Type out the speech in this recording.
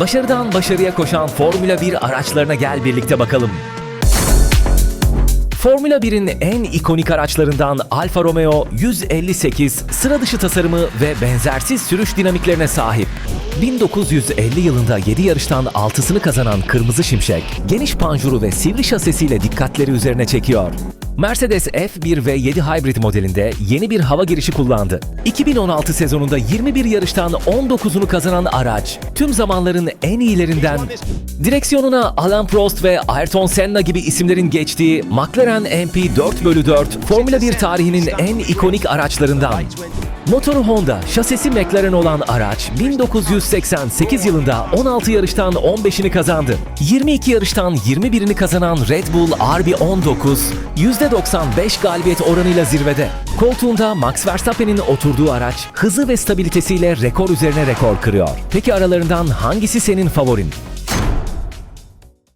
Başarıdan başarıya koşan Formula 1 araçlarına gel birlikte bakalım. Formula 1'in en ikonik araçlarından Alfa Romeo 158 sıra dışı tasarımı ve benzersiz sürüş dinamiklerine sahip. 1950 yılında 7 yarıştan 6'sını kazanan Kırmızı Şimşek, geniş panjuru ve sivri şasisiyle dikkatleri üzerine çekiyor. Mercedes F1 ve 7 Hybrid modelinde yeni bir hava girişi kullandı. 2016 sezonunda 21 yarıştan 19'unu kazanan araç, tüm zamanların en iyilerinden Direksiyonuna Alan Prost ve Ayrton Senna gibi isimlerin geçtiği McLaren MP4x4 Formula 1 tarihinin en ikonik araçlarından. Motoru Honda, şasisi McLaren olan araç 1988 yılında 16 yarıştan 15'ini kazandı. 22 yarıştan 21'ini kazanan Red Bull RB19 %95 galibiyet oranıyla zirvede. Koltuğunda Max Verstappen'in oturduğu araç hızı ve stabilitesiyle rekor üzerine rekor kırıyor. Peki aralarından hangisi senin favorin?